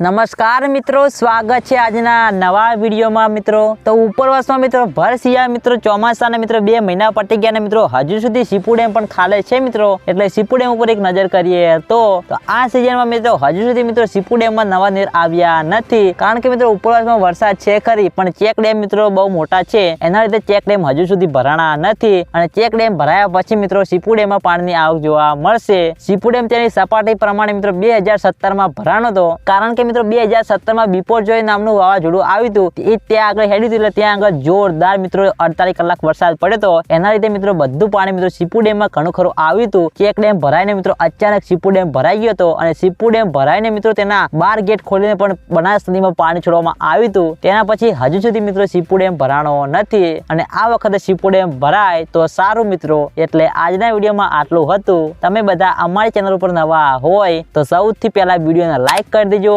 નમસ્કાર મિત્રો, સ્વાગત છે આજના નવા વિડીયોમાં મિત્રો. તો ઉપરવાસમાં મિત્રો ભર શિયાળા મિત્રો, ચોમાસાના મિત્રો, બે મહિના પટી ગયા મિત્રો, હજુ સુધી સીપુ પણ ખાલે છે મિત્રો. એટલે સીપુ ઉપર એક નજર કરીએ તો આ સિઝનમાં મિત્રો, હજુ સુધી મિત્રો સીપુ નવા નીર આવ્યા નથી. કારણ કે મિત્રો, ઉપરવાસમાં વરસાદ છે ખરી, પણ ચેક ડેમ મિત્રો બહુ મોટા છે. એના લીધે ચેક ડેમ હજુ સુધી ભરાણા નથી. અને ચેક ડેમ ભરાયા પછી મિત્રો સીપુ ડેમમાં પાણીની આવક જોવા મળશે. સીપુ ડેમ તેની સપાટી પ્રમાણે મિત્રો, બે હજાર સત્તરમાં ભરાણો હતો. કારણ કે મિત્રો, બે હજાર સત્તરમાં બિપોરજોય નામનું વાવાઝોડું આવ્યું હતું. એ ત્યાં આગળ હેડ્યું હતું એટલે ત્યાં આગળ જોરદાર મિત્રો, અડતાલીસ કલાક વરસાદ પડ્યો હતો. એના લીધે મિત્રો, બધું પાણી મિત્રો સીપુ ડેમમાં ઘણું ખરું આવ્યું હતું. ચેક ડેમ ભરાઈને મિત્રો, અચાનક સીપુ ડેમ ભરાઈ ગયો હતો અને સીપુ ડેમ ભરાઈને મિત્રો, તેના બાર ગેટ ખોલીને પણ બનાસ નદીમાં પાણી છોડવામાં આવ્યું હતું. તેના પછી હજુ સુધી મિત્રો સીપુ ડેમ ભરાણો નથી અને આ વખતે સીપુ ડેમ ભરાય તો સારું મિત્રો. એટલે આજના વિડીયોમાં આટલું હતું. તમે બધા અમારી ચેનલ ઉપર નવા હોય તો સૌથી પહેલા વિડીયોને લાઈક કરી દેજો.